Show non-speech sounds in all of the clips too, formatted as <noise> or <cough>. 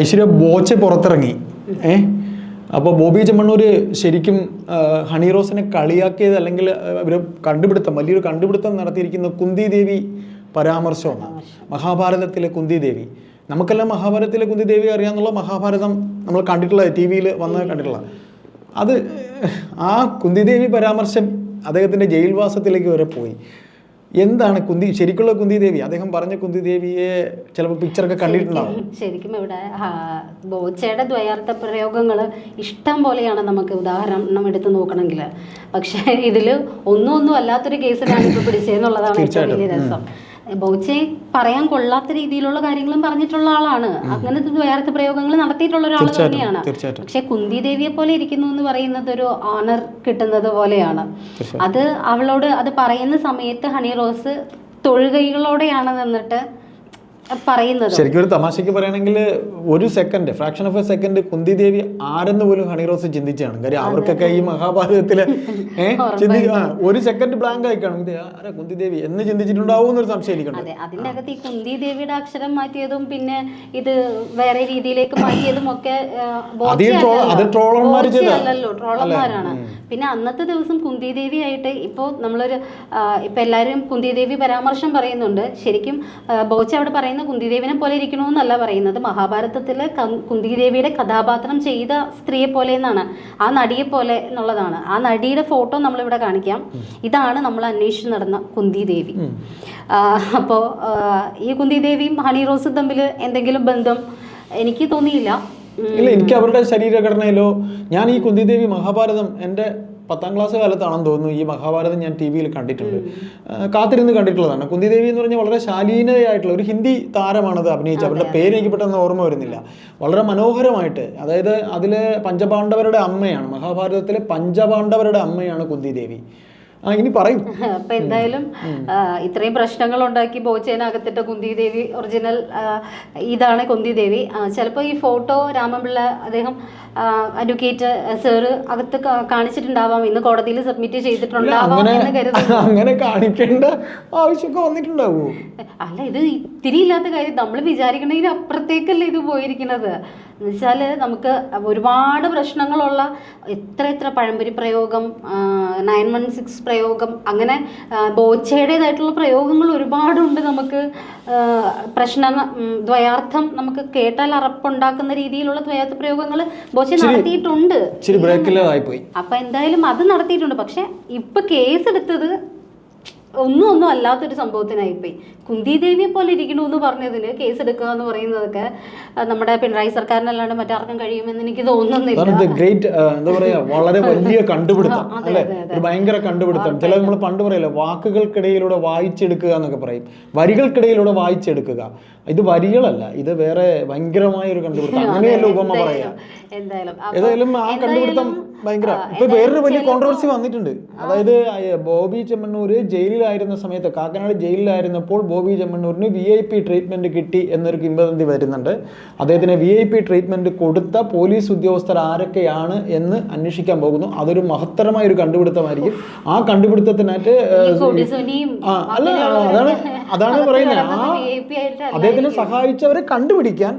ഐശ്വര്യ ബോച്ചെ പുറത്തിറങ്ങി. ഏ? അപ്പോൾ ബോബി ചെമ്മണ്ണൂർ ശരിക്കും ഹണി റോസിനെ കളിയാക്കിയത് അല്ലെങ്കിൽ ഒരു കണ്ടുപിടുത്തം വലിയൊരു കണ്ടുപിടുത്തം നടത്തിയിരിക്കുന്ന കുന്തി ദേവി പരാമർശമാണ്. മഹാഭാരതത്തിലെ കുന്തി ദേവി. നമുക്കെല്ലാം മഹാഭാരതത്തിലെ കുന്തി ദേവി അറിയാമെന്നുള്ള മഹാഭാരതം നമ്മൾ കണ്ടിട്ടുള്ള ടി വിയിൽ വന്ന് കണ്ടിട്ടുള്ള. അത് ആ കുന്തിദേവി പരാമർശം അദ്ദേഹത്തിന്റെ ജയിൽവാസത്തിലേക്ക് വരെ പോയി. എന്താണ് കുന്തി? ശരിക്കുള്ള കുന്തി ദേവി. അദ്ദേഹം പറഞ്ഞ കുന്തി ദേവിയെ ചിലപ്പോൾ പിക്ചറൊക്കെ കണ്ടിട്ടുണ്ടാവും. ശരിക്കും ഇവിടെ ബോച്ചയുടെ ദ്വയാർത്ഥ പ്രയോഗങ്ങൾ ഇഷ്ടം പോലെയാണ് നമുക്ക് ഉദാഹരണം എടുത്ത് നോക്കണമെങ്കിൽ പക്ഷേ ഇതിൽ ഒന്നും ഒന്നും അല്ലാത്തൊരു കേസിലാണ് ഇപ്പോൾ പിടിച്ചതെന്നുള്ളതാണ് ഏറ്റവും വലിയ രസം. ബോച്ചെ പറയാൻ കൊള്ളാത്ത രീതിയിലുള്ള കാര്യങ്ങളും പറഞ്ഞിട്ടുള്ള ആളാണ്. അങ്ങനത്തെ വേറത്തെ പ്രയോഗങ്ങൾ നടത്തിയിട്ടുള്ള ഒരാൾ തന്നെയാണ്. പക്ഷെ കുന്തി ദേവിയെ പോലെ ഇരിക്കുന്നു എന്ന് പറയുന്നത് ഒരു ഓണർ കിട്ടുന്നത് പോലെയാണ്. അത് അവളോട് അത് പറയുന്ന സമയത്ത് ഹണി റോസ് തൊഴുകൈകളോടെയാണ് നിന്നിട്ട് പറയുന്നത്. ശരിക്കും ഒരു തമാശയ്ക്ക് പറയുകയാണെങ്കിൽ ഒരു second fraction of a second Kunti Devi ആരെന്ന് പോലും ഹണി റോസ് ചിന്തിച്ചാണ്. കാര്യം അവർക്കൊക്കെ ഈ മഹാഭാരതത്തിലെ ഒരു സെക്കൻഡ് ബ്ലാങ്ക് ആയി കാണും ആരാ കുന്തി ദേവി? എന്ന് ചിന്തിച്ചിട്ടുണ്ടാവും എന്നൊരു സംശയം എനിക്കുണ്ട് അതെ അതിന്റെ അകത്ത് ഈ കുന്തി ദേവിയുടെ അക്ഷരം മാറ്റിയതും പിന്നെ ഇത് വേറെ രീതിയിലേക്ക് മാറ്റിയതും ഒക്കെ അത് ട്രോളർമാര് ബോച്ചെ ട്രോ- അല്ലല്ലോ. ട്രോളന്മാര് ബോച്ചെ ചെയ്തതാ. അല്ലല്ലോ ട്രോളന്മാരാണ് പിന്നെ അന്നത്തെ ദിവസം കുന്തി ദേവി ആയിട്ട് ഇപ്പോൾ നമ്മളൊരു ഇപ്പൊ എല്ലാവരും കുന്തി ദേവി പരാമർശം പറയുന്നുണ്ട്. ശരിക്കും ബോച്ച അവിടെ പറയുന്ന കുന്തി ദേവിനെ പോലെ ഇരിക്കണമെന്നല്ല പറയുന്നത്. മഹാഭാരതത്തിലെ കുന്തിദേവിയുടെ കഥാപാത്രം ചെയ്ത സ്ത്രീയെ പോലെ എന്നാണ്. ആ നടിയെ പോലെ എന്നുള്ളതാണ്. ആ നടിയുടെ ഫോട്ടോ നമ്മളിവിടെ കാണിക്കാം. ഇതാണ് നമ്മൾ അന്വേഷിച്ച് നടന്ന കുന്തിദേവി. അപ്പോൾ ഈ കുന്തിദേവിയും ഹണി റോസും തമ്മിൽ എന്തെങ്കിലും ബന്ധം എനിക്ക് തോന്നിയില്ല. ഇല്ല എനിക്ക് അവരുടെ ശരീരഘടനയിലോ ഞാൻ ഈ കുന്തിദേവി മഹാഭാരതം എന്റെ പത്താം ക്ലാസ് കാലത്താണെന്ന് തോന്നുന്നു ഈ മഹാഭാരതം ഞാൻ ടി വിയിൽ കണ്ടിട്ടുണ്ട്. കാത്തിരുന്ന് കണ്ടിട്ടുള്ളതാണ്. കുന്തിദേവി എന്ന് പറഞ്ഞാൽ വളരെ ശാലീനയായിട്ടുള്ള ഒരു ഹിന്ദി താരമാണത് അഭിനയിച്ചത് അവരുടെ പേര് എനിക്ക് പെട്ടെന്ന് ഓർമ്മ വരുന്നില്ല. വളരെ മനോഹരമായിട്ട് അതായത് അതിലെ പഞ്ചപാണ്ഡവരുടെ അമ്മയാണ് മഹാഭാരതത്തിലെ പഞ്ചപാണ്ഡവരുടെ അമ്മയാണ് കുന്തി ദേവി ആ ഇനി പറയും. <laughs> അപ്പൊ എന്തായാലും ഇത്രയും പ്രശ്നങ്ങൾ ഉണ്ടാക്കി ബോച്ചേനകത്തിട്ട കുന്തി ദേവി ഒറിജിനൽ ഇതാണ് കുന്തി ദേവി ചിലപ്പോൾ ഈ ഫോട്ടോ രാമപിള്ള അദ്ദേഹം അഡ്വക്കേറ്റ് സാറ് അകത്ത് കാണിച്ചിട്ടുണ്ടാവാം. ഇന്ന് കോടതിയിൽ സബ്മിറ്റ് ചെയ്തിട്ടുണ്ടാവാം എന്ന് കരുതുന്നു. <laughs> അങ്ങനെ കാണിക്കേണ്ട ആവശ്യമൊക്കെ വന്നിട്ടുണ്ടാവോ? അല്ല ഇത് ഇത്തിരി ഇല്ലാത്ത കാര്യം. നമ്മൾ വിചാരിക്കണതിന് അപ്പുറത്തേക്കല്ലേ ഇത് പോയിരിക്കുന്നത് എന്നുവെച്ചാൽ നമുക്ക് ഒരുപാട് പ്രശ്നങ്ങളുള്ള എത്ര എത്ര പഴംപൊരി പ്രയോഗം നയൻ വൺ സിക്സ് പ്രയോഗം. അങ്ങനെ ബോച്ചയുടേതായിട്ടുള്ള പ്രയോഗങ്ങൾ ഒരുപാടുണ്ട് നമുക്ക് പ്രശ്ന ദ്വയാർത്ഥം നമുക്ക് കേട്ടാൽ അറപ്പുണ്ടാക്കുന്ന രീതിയിലുള്ള ദ്വയാർത്ഥ പ്രയോഗങ്ങൾ ബോച്ച നടത്തിയിട്ടുണ്ട്. അപ്പൊ എന്തായാലും അത് നടത്തിയിട്ടുണ്ട്. പക്ഷെ ഇപ്പൊ കേസ് എടുത്തത് ഒന്നും ഒന്നും അല്ലാത്തൊരു സംഭവത്തിനായിപ്പോയി. കുന്തി ദേവിയെ പോലെ ഇരിക്കണു എന്ന് പറഞ്ഞതിന് കേസ് എടുക്കുക എന്ന് പറയുന്നതൊക്കെ നമ്മുടെ പിണറായി സർക്കാരിനല്ലാണ്ട് മറ്റാർക്കും കഴിയുമെന്ന് എനിക്ക് തോന്നുന്നില്ല. ഗ്രേറ്റ് എന്താ പറയാ വളരെ വലിയ <laughs> കണ്ടുപിടുത്തം അല്ലെ. ഒരു ഭയങ്കര കണ്ടുപിടുത്തം. ചില നമ്മൾ പണ്ട് പറയല്ലോ വാക്കുകൾക്കിടയിലൂടെ വായിച്ചെടുക്കുക എന്നൊക്കെ പറയും. വരികൾക്കിടയിലൂടെ വായിച്ചെടുക്കുക. ഇത് വരികളല്ല ഇത് വേറെ ഭയങ്കരമായ ഒരു കണ്ടുപിടുത്തം അങ്ങനെയല്ല ഉപമ പറയാ? ഏതായാലും ആ കണ്ടുപിടുത്തം ഭയങ്കര. ഇപ്പൊ വേറൊരു വലിയ കോൺട്രവേഴ്സി വന്നിട്ടുണ്ട്. അതായത് ബോബി ചെമ്മണ്ണൂര് ജയിലിലായിരുന്ന സമയത്ത് കാക്കനാട് ജയിലിലായിരുന്നപ്പോൾ ബോബി ചെമ്മണ്ണൂരിന് വി ഐ പി ട്രീറ്റ്മെന്റ് കിട്ടി എന്നൊരു കിംവദന്തി വരുന്നുണ്ട്. അദ്ദേഹത്തിന് വി ഐ പി ട്രീറ്റ്മെന്റ് കൊടുത്ത പോലീസ് ഉദ്യോഗസ്ഥർ ആരൊക്കെയാണ് എന്ന് അന്വേഷിക്കാൻ പോകുന്നു. അതൊരു മഹത്തരമായ ഒരു കണ്ടുപിടുത്തമായിരിക്കും. ആ കണ്ടുപിടുത്തത്തിനായിട്ട് അല്ല അതാണ് അതാണ് പറയുന്നത് ആ അദ്ദേഹത്തിനെ സഹായിച്ചവരെ കണ്ടുപിടിക്കാൻ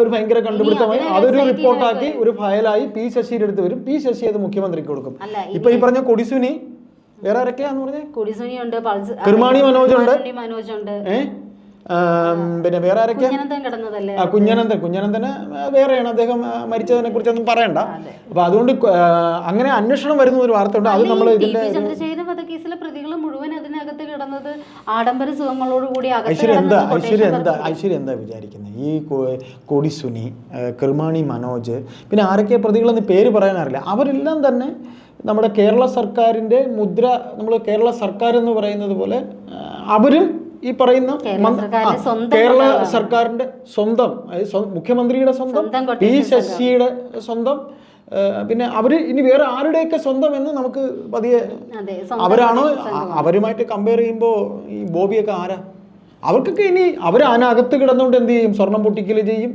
ഒരു ഭയങ്കര കണ്ടുപിടുത്തമായി. അതൊരു റിപ്പോർട്ടാക്കി ഒരു ഫയലായി പി ശശിയുടെ അടുത്ത് വരും. പി ശശി അത് മുഖ്യമന്ത്രിക്ക് കൊടുക്കും. ഇപ്പൊ ഈ പറഞ്ഞ കൊടിസുനി വേറെ ആരൊക്കെയാന്ന് പറഞ്ഞേ? കൊടിസുനിയുണ്ട് പൾസ് കിർമാണി മനോജ് ഉണ്ട് ഉണ്ട് പിന്നെ വേറെ ആരൊക്കെയാ? കുഞ്ഞനന്ദൻ ആ കുഞ്ഞനന്തൻ. കുഞ്ഞനന്തന് വേറെയാണ്. അദ്ദേഹം മരിച്ചതിനെ കുറിച്ചൊന്നും പറയണ്ട. അപ്പൊ അതുകൊണ്ട് അങ്ങനെ അന്വേഷണം വരുന്ന ഒരു വാർത്തയുണ്ട്. അത് നമ്മൾ ഇതിന്റെ പി ചന്ദ്രശേഖരൻ വധക്കേസിലെ പ്രതികൾ മുഴുവൻ അതിനകത്ത് കിടന്നത് ആഡംബര സുഖങ്ങളോടുകൂടി കൂടി ഐശ്വര്യ എന്താ? ഐശ്വര്യ എന്താ? ഐശ്വര്യ എന്താ വിചാരിക്കുന്നത് ഈ കൊടിസുനി കൃമാണി കിർമാണി മനോജ് പിന്നെ ആരൊക്കെ പ്രതികളെന്ന് പേര് പറയാനറിയില്ല. അവരെല്ലാം തന്നെ നമ്മുടെ കേരള സർക്കാരിന്റെ മുദ്ര നമ്മൾ കേരള സർക്കാർ എന്ന് പറയുന്നത് പോലെ അവരും ഈ പറയുന്ന കേരള സർക്കാരിന്റെ സ്വന്തം അതായത് മുഖ്യമന്ത്രിയുടെ സ്വന്തം സ്വന്തം പി ശശിയുടെ സ്വന്തം പിന്നെ അവർ ഇനി വേറെ ആരുടെയൊക്കെ സ്വന്തം എന്ന് നമുക്ക് പതിയെ അവരാണോ? അവരുമായിട്ട് കമ്പയർ ചെയ്യുമ്പോൾ ഈ ബോബിയൊക്കെ ആരാ? അവർക്കൊക്കെ ഇനി അവർ അതിനകത്ത് കിടന്നുകൊണ്ട് എന്ത് ചെയ്യും? സ്വർണം പൊട്ടിക്കൽ ചെയ്യും.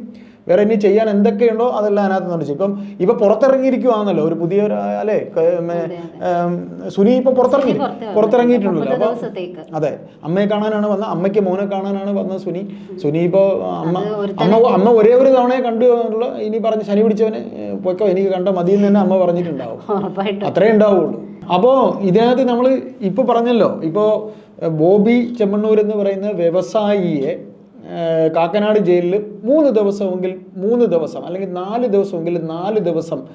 വേറെ ഇനി ചെയ്യാൻ എന്തൊക്കെയുണ്ടോ അതെല്ലാം അതിനകത്ത് നിന്ന് ഇപ്പം ഇപ്പൊ പുറത്തിറങ്ങിയിരിക്കുവാണല്ലോ ഒരു പുതിയ അല്ലേ സുനി ഇപ്പൊ പുറത്തിറങ്ങി പുറത്തിറങ്ങിയിട്ടുള്ളൂ പുറത്തിറങ്ങിയിട്ടുണ്ടല്ലോ. അപ്പൊ അതെ അമ്മയെ കാണാനാണ് വന്നത് അമ്മയ്ക്ക് മോനെ കാണാനാണ് വന്നത് സുനി. സുനി ഇപ്പോ അമ്മ അമ്മ അമ്മ ഒരേ ഒരു തവണയെ കണ്ടു ഇനി പറഞ്ഞ് ശനി പിടിച്ചവന് പൊയ്ക്കോ എനിക്ക് കണ്ട മതിയെന്ന് തന്നെ അമ്മ പറഞ്ഞിട്ടുണ്ടാവും. അത്രേ ഉണ്ടാവുള്ളൂ. അപ്പോൾ ഇതിനകത്ത് നമ്മൾ ഇപ്പോൾ പറഞ്ഞല്ലോ ഇപ്പോൾ ബോബി ചെമ്മണ്ണൂർ എന്ന് പറയുന്ന വ്യവസായിയെ കാക്കനാട് ജയിലിൽ മൂന്ന് ദിവസമെങ്കിൽ മൂന്ന് ദിവസം അല്ലെങ്കിൽ നാല് ദിവസമെങ്കിൽ നാല് ദിവസം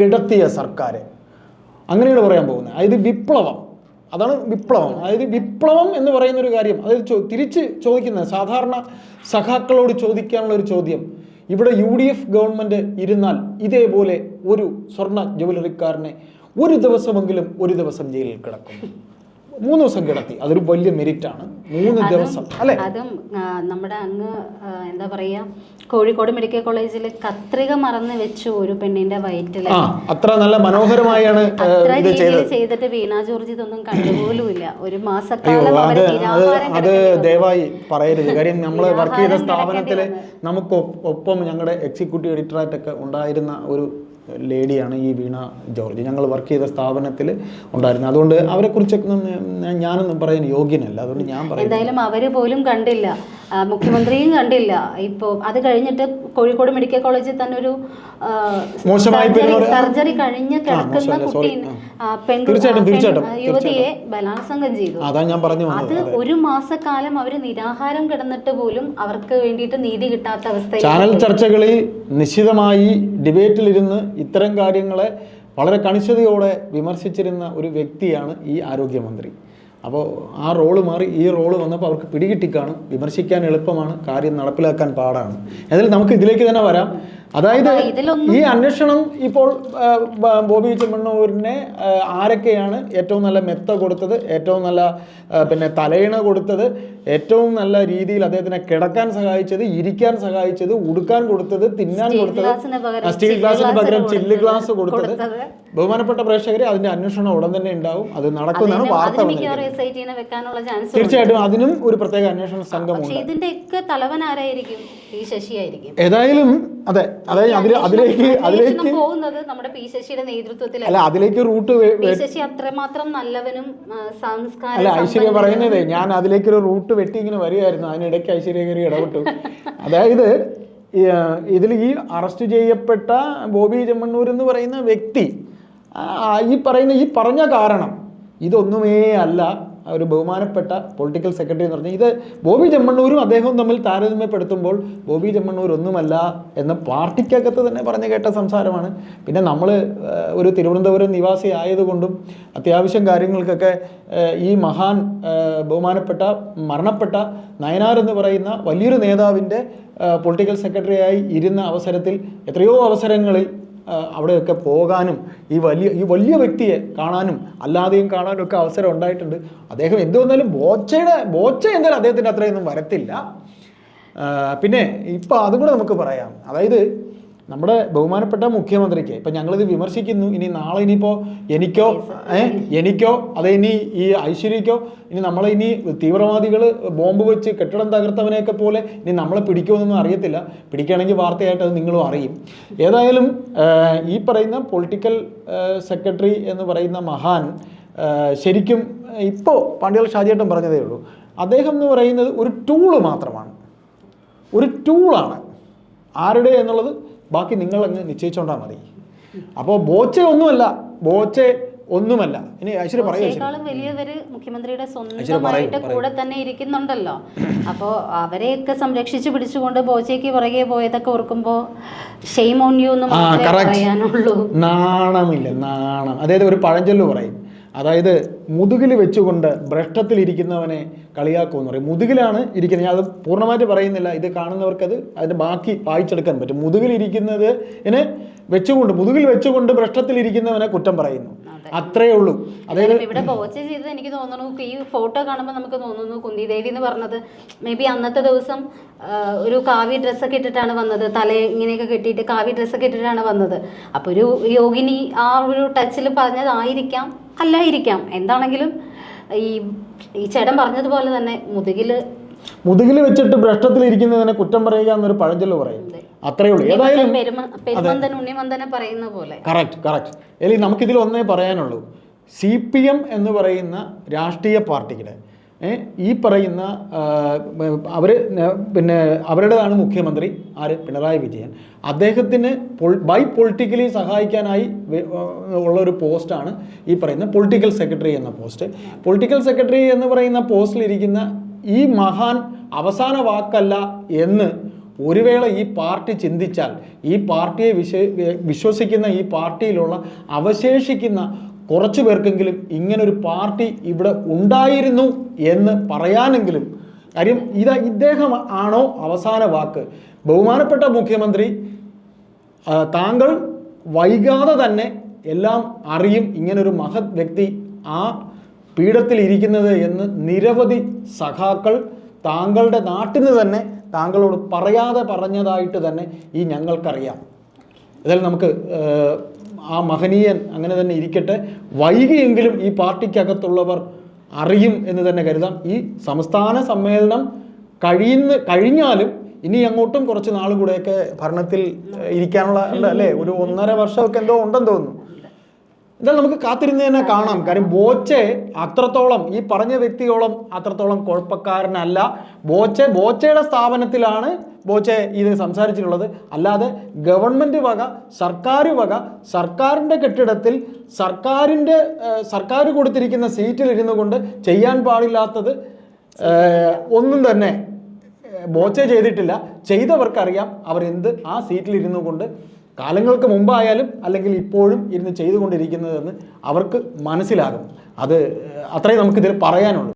കിടത്തിയ സർക്കാർ. അങ്ങനെയാണ് പറയാൻ പോകുന്നത്. അതായത് വിപ്ലവം. അതാണ് വിപ്ലവം. അതായത് വിപ്ലവം എന്ന് പറയുന്ന ഒരു കാര്യം. അതായത് തിരിച്ച് ചോദിക്കുന്നത് സാധാരണ സഖാക്കളോട് ചോദിക്കാനുള്ള ഒരു ചോദ്യം. ഇവിടെ യു ഡി എഫ് ഗവൺമെന്റ് ഇരുന്നാൽ ഇതേപോലെ ഒരു സ്വർണ ജുവലറിക്കാരനെ ഒരു ദിവസമെങ്കിലും ഒരു ദിവസം ജയിലിൽ കിടക്കും. മൂന്ന് ദിവസം കിടത്തി. അതൊരു വലിയ മെരിറ്റ് ആണ്. മൂന്ന് ദിവസം അല്ലെ? അതും നമ്മുടെ അങ്ങ് എന്താ പറയാ കോഴിക്കോട് മെഡിക്കൽ കോളേജിൽ കത്രിക മറന്ന് വെച്ചു ഒരു പെണ്ണിന്റെ വയറ്റിൽ അത്ര നല്ല മനോഹരമായാണ് ചെയ്തിട്ട് വീണ ജോർജ് ഇതൊന്നും കണ്ടുപോലുമില്ല. ഒരു മാസക്കാലം അത് ദയവായി പറയരുത്. കാര്യം നമ്മൾ വർക്ക് ചെയ്ത സ്ഥാപനത്തിൽ സ്ഥാപനത്തിൽ നമുക്ക് ഒപ്പം ഞങ്ങളുടെ എക്സിക്യൂട്ടീവ് എഡിറ്ററായിട്ടൊക്കെ ഉണ്ടായിരുന്ന ഒരു ലേഡിയാണ് ഈ വീണ ജോർജ്. ഞങ്ങൾ വർക്ക് ചെയ്ത സ്ഥാപനത്തിൽ ഉണ്ടായിരുന്നു. അതുകൊണ്ട് അവരെക്കുറിച്ചൊക്കെ ഞാനൊന്നും പറയാൻ യോഗ്യനല്ല. അതുകൊണ്ട് ഞാൻ എന്തായാലും അവർ പോലും കണ്ടില്ല. മുഖ്യമന്ത്രിയും കണ്ടില്ല. ഇപ്പോൾ അത് കഴിഞ്ഞിട്ട് കോഴിക്കോട് മെഡിക്കൽ കോളേജിൽ തന്നെ ഒരു സർജറി കഴിഞ്ഞ് കിടക്കുന്ന കുട്ടി യുവതിയെ ബലാത്സംഗം ചെയ്തു. അതാ ഞാൻ പറഞ്ഞു അത് ഒരു മാസക്കാലം അവർ നിരാഹാരം കിടന്നിട്ട് പോലും അവർക്ക് വേണ്ടിയിട്ട് നീതി കിട്ടാത്ത അവസ്ഥയിൽ ചാനൽ ചർച്ചകളിൽ നിശ്ചിതമായി ഡിബേറ്റിലിരുന്ന് ഇത്തരം കാര്യങ്ങളെ വളരെ കണിശതയോടെ വിമർശിച്ചിരുന്ന ഒരു വ്യക്തിയാണ് ഈ ആരോഗ്യമന്ത്രി. അപ്പോൾ ആ റോൾ മാറി ഈ റോൾ വന്നപ്പോൾ അവർക്ക് പിടികിട്ടിക്കാണും വിമർശിക്കാൻ എളുപ്പമാണ് കാര്യം നടപ്പിലാക്കാൻ പാടാണ്. എന്നാലും നമുക്ക് ഇതിലേക്ക് തന്നെ വരാം. അതായത് ഈ അന്വേഷണം ഇപ്പോൾ ബോബി ചെമ്മണ്ണൂരിനെ ആരൊക്കെയാണ് ഏറ്റവും നല്ല മെത്ത കൊടുത്തത് ഏറ്റവും നല്ല പിന്നെ തലയിണ കൊടുത്തത് ഏറ്റവും നല്ല രീതിയിൽ അദ്ദേഹത്തിനെ കിടക്കാൻ സഹായിച്ചത് ഇരിക്കാൻ സഹായിച്ചത് ഉടുക്കാൻ കൊടുത്തത് തിന്നാൻ കൊടുത്തത് സ്റ്റീൽ ഗ്ലാസിന് പകരം ചില്ല് ഗ്ലാസ് കൊടുത്തത്. ബഹുമാനപ്പെട്ട പ്രേക്ഷകരെ അതിന്റെ അന്വേഷണം ഉടൻ തന്നെ ഉണ്ടാവും. അത് നടക്കുന്നതാണ് വാർത്ത തീർച്ചയായിട്ടും അതിനും ഒരു പ്രത്യേക അന്വേഷണ പക്ഷെ ഇതിന്റെയൊക്കെ തലവൻ ആരായിരിക്കും? ഈ ശശിയായിരിക്കും ഏതായാലും അതെ അതായത് അതിൽ അതിലേക്ക് അതിലേക്ക് പോകുന്നത് നമ്മുടെ പി ശശിയുടെ അല്ല അതിലേക്ക് റൂട്ട് ശശി അത്രമാത്രം നല്ലവനും സംസ്കാര അല്ല ഐശ്വര്യ പറയുന്നതേ പറയുന്നത് ഞാൻ അതിലേക്കൊരു റൂട്ട് വെട്ടി ഇങ്ങനെ വരികയായിരുന്നു. അതിനിടയ്ക്ക് ഐശ്വര്യ കയറി ഇടപെട്ടു. അതായത് ഇതിൽ ഈ അറസ്റ്റ് ചെയ്യപ്പെട്ട ബോബി ചെമ്മണ്ണൂർ എന്ന് പറയുന്ന വ്യക്തി ഈ പറയുന്ന ഈ പറഞ്ഞ കാരണം ഇതൊന്നുമേ അല്ല. ഒരു ബഹുമാനപ്പെട്ട പൊളിറ്റിക്കൽ സെക്രട്ടറി എന്ന് പറഞ്ഞാൽ ഇത് ബോബി ചെമ്മണ്ണൂരും അദ്ദേഹവും തമ്മിൽ താരതമ്യപ്പെടുത്തുമ്പോൾ ബോബി ചെമ്മണ്ണൂർ ഒന്നുമല്ല എന്ന് പാർട്ടിക്കകത്ത് തന്നെ പറഞ്ഞു കേട്ട സംസാരമാണ്. പിന്നെ നമ്മൾ ഒരു തിരുവനന്തപുരം നിവാസി ആയതുകൊണ്ടും അത്യാവശ്യം കാര്യങ്ങൾക്കൊക്കെ ഈ മഹാൻ ബഹുമാനപ്പെട്ട മരണപ്പെട്ട നയനാർ എന്ന് പറയുന്ന വലിയൊരു നേതാവിന്റെ പൊളിറ്റിക്കൽ സെക്രട്ടറിയായി ഇരുന്ന അവസരത്തിൽ എത്രയോ അവസരങ്ങളിൽ അവിടെയൊക്കെ പോകാനും ഈ വലിയ ഈ വലിയ വ്യക്തിയെ കാണാനും അല്ലാതെയും കാണാനും ഒക്കെ അവസരം ഉണ്ടായിട്ടുണ്ട്. അദ്ദേഹം എന്ത് വന്നാലും ബോച്ചയുടെ ബോച്ച എന്തായാലും അദ്ദേഹത്തിന്റെ അത്രയൊന്നും വരത്തില്ല. പിന്നെ ഇപ്പോൾ അതും കൂടെ നമുക്ക് പറയാം. അതായത് നമ്മുടെ ബഹുമാനപ്പെട്ട മുഖ്യമന്ത്രിക്ക്. ഇപ്പം ഞങ്ങളിത് വിമർശിക്കുന്നു. ഇനി നാളെ ഇനിയിപ്പോൾ എനിക്കോ ഏ എനിക്കോ അതെ ഇനി ഈ ഐശ്വര്യക്കോ ഇനി നമ്മളെ ഇനി തീവ്രവാദികൾ ബോംബ് വെച്ച് കെട്ടിടം തകർത്തവനെയൊക്കെ പോലെ ഇനി നമ്മളെ പിടിക്കുമെന്നൊന്നും അറിയത്തില്ല. പിടിക്കുകയാണെങ്കിൽ വാർത്തയായിട്ട് അത് നിങ്ങളും അറിയും. ഏതായാലും ഈ പറയുന്ന പൊളിറ്റിക്കൽ സെക്രട്ടറി എന്ന് പറയുന്ന മഹാൻ ശരിക്കും ഇപ്പോൾ പാണ്ഡ്യൽ ഷാജിയേട്ടൻ പറഞ്ഞതേ ഉള്ളൂ. അദ്ദേഹം എന്ന് പറയുന്നത് ഒരു ടൂൾ മാത്രമാണ്. ഒരു ടൂളാണ് ആരുടെ എന്നുള്ളത്? ബാക്കി നിങ്ങൾ അങ്ങ് നിശ്ചയിച്ചോണ്ടാ മതി. അപ്പോൾ ബോച്ച ഒന്നുമല്ല ബോച്ച ഒന്നുമല്ല. ഇനി ഐശ്വര്യ പറയും വലിയവര് മുഖ്യമന്ത്രിയുടെ സ്വന്തമായിട്ട് കൂടെ തന്നെ ഇരിക്കുന്നുണ്ടല്ലോ. അപ്പോ അവരെയൊക്കെ സംരക്ഷിച്ച് പിടിച്ചുകൊണ്ട് ബോച്ചയ്ക്ക് പുറകെ പോയതൊക്കെ ഓർക്കുമ്പോ ഷെയ്മോൺ യു എന്ന് പറയാനുള്ളൂ. നാണമില്ല നാണം. അതായത് ഒരു പഴഞ്ചൊല്ല് പറയും. അതായത് മുതുകിൽ വെച്ചുകൊണ്ട് ഭ്രഷ്ടത്തിലിരിക്കുന്നവനെ കളിയാക്കുമെന്ന് പറയും. മുതുകിലാണ് ഇരിക്കുന്നത്. ഞാൻ അത് പൂർണമായിട്ട് പറയുന്നില്ല. ഇത് കാണുന്നവർക്കത് അത് അതിന്റെ ബാക്കി വായിച്ചെടുക്കാൻ പറ്റും. മുതുകിലിരിക്കുന്നത് ഇനെ വെച്ചുകൊണ്ട് മുതുകിൽ വെച്ചുകൊണ്ട് ഭ്രഷ്ടത്തിലിരിക്കുന്നവനെ കുറ്റം പറയുന്നു. അത്രേ ഉള്ളൂ. അതായത് ഇവിടെ ബോച്ച ചെയ്തത് എനിക്ക് തോന്നുന്നു ഈ ഫോട്ടോ കാണുമ്പോൾ നമുക്ക് തോന്നുന്നു കുന്തി ദേവി എന്ന് പറഞ്ഞത് മേ ബി അന്നത്തെ ദിവസം ഒരു കാവ്യ ഡ്രസ്സൊക്കെ ഇട്ടിട്ടാണ് വന്നത്. തല ഇങ്ങനെയൊക്കെ കെട്ടിയിട്ട് കാവ്യ ഡ്രസ്സൊക്കെ ഇട്ടിട്ടാണ് വന്നത്. അപ്പോൾ ഒരു യോഗിനി ആ ഒരു ടച്ചിൽ പറഞ്ഞതായിരിക്കാം അല്ലായിരിക്കാം. എന്താണെങ്കിലും ഈ ഈ ചേട്ടൻ പറഞ്ഞതുപോലെ തന്നെ മുതുകിൽ മുതുകിൽ വെച്ചിട്ട് ഭ്രഷ്ടത്തിലിരിക്കുന്നതിനെ കുറ്റം പറയുക എന്നൊരു പഴഞ്ചൊല്ല് പറയും. അതെ. അത്രയേ ഉള്ളൂ. ഏതായാലും പറയുന്ന പോലെ. Correct correct. അല്ലെങ്കിൽ നമുക്കിതിൽ ഒന്നേ പറയാനുള്ളൂ. സി പി എം എന്ന് പറയുന്ന രാഷ്ട്രീയ പാർട്ടിയുടെ ഈ പറയുന്ന അവർ പിന്നെ അവരുടേതാണ് മുഖ്യമന്ത്രി ആര്? പിണറായി വിജയൻ. അദ്ദേഹത്തിന് ബൈ പൊളിറ്റിക്കലി സഹായിക്കാനായി ഉള്ള ഒരു പോസ്റ്റാണ് ഈ പറയുന്ന പൊളിറ്റിക്കൽ സെക്രട്ടറി എന്ന പോസ്റ്റ്. പൊളിറ്റിക്കൽ സെക്രട്ടറി എന്ന് പറയുന്ന പോസ്റ്റിലിരിക്കുന്ന ഈ മഹാൻ അവസാന വാക്കല്ല എന്ന് ഒരു വേള ഈ പാർട്ടി ചിന്തിച്ചാൽ ഈ പാർട്ടിയെ വിശ്വ വിശ്വസിക്കുന്ന ഈ പാർട്ടിയിലുള്ള അവശേഷിക്കുന്ന കുറച്ചു പേർക്കെങ്കിലും ഇങ്ങനൊരു പാർട്ടി ഇവിടെ ഉണ്ടായിരുന്നു എന്ന് പറയാനെങ്കിലും കാര്യം ഇത് ഇദ്ദേഹം ആണോ അവസാന വാക്ക്? ബഹുമാനപ്പെട്ട മുഖ്യമന്ത്രി താങ്കൾ വൈകാതെ തന്നെ എല്ലാം അറിയും. ഇങ്ങനൊരു മഹത് വ്യക്തി ആ പീഠത്തിൽ ഇരിക്കുന്നത് എന്ന് നിരവധി സഖാക്കൾ താങ്കളുടെ നാട്ടിൽ നിന്ന് തന്നെ താങ്കളോട് പറയാതെ പറഞ്ഞതായിട്ട് തന്നെ ഈ ഞങ്ങൾക്കറിയാം. ഇതിൽ നമുക്ക് ആ മഹനീയൻ അങ്ങനെ തന്നെ ഇരിക്കട്ടെ. വൈകിയെങ്കിലും ഈ പാർട്ടിക്കകത്തുള്ളവർ അറിയും എന്ന് തന്നെ കരുതാം. ഈ സംസ്ഥാന സമ്മേളനം കഴിയുന്ന കഴിഞ്ഞാലും ഇനി അങ്ങോട്ടും കുറച്ച് നാൾ കൂടെയൊക്കെ ഭരണത്തിൽ ഇരിക്കാനുള്ള അല്ലേ? ഒരു ഒന്നര വർഷമൊക്കെ എന്തോ ഉണ്ടെന്ന് തോന്നുന്നു. എന്തായാലും നമുക്ക് കാത്തിരുന്ന് തന്നെ കാണാം. കാര്യം ബോച്ചെ അത്രത്തോളം ഈ പറഞ്ഞ വ്യക്തിയോളം അത്രത്തോളം കുഴപ്പക്കാരനല്ല. ബോച്ചെ ബോച്ചയുടെ സ്ഥാപനത്തിലാണ് ബോച്ചെ ഇത് സംസാരിച്ചിട്ടുള്ളത്. അല്ലാതെ ഗവൺമെന്റ് വക സർക്കാർ വക സർക്കാരിന്റെ കെട്ടിടത്തിൽ സർക്കാരിന്റെ സർക്കാർ കൊടുത്തിരിക്കുന്ന സീറ്റിൽ ഇരുന്നു കൊണ്ട് ചെയ്യാൻ പാടില്ലാത്തത് ഒന്നും തന്നെ ബോച്ചെ ചെയ്തിട്ടില്ല. ചെയ്തവർക്കറിയാം അവരെന്ത് ആ സീറ്റിൽ ഇരുന്നു കൊണ്ട് കാലങ്ങൾക്ക് മുമ്പായാലും അല്ലെങ്കിൽ ഇപ്പോഴും ഇരുന്ന് ചെയ്തുകൊണ്ടിരിക്കുന്നതെന്ന് അവർക്ക് മനസ്സിലാകും. അത് അത്രയും നമുക്കിതിൽ പറയാനുള്ളൂ.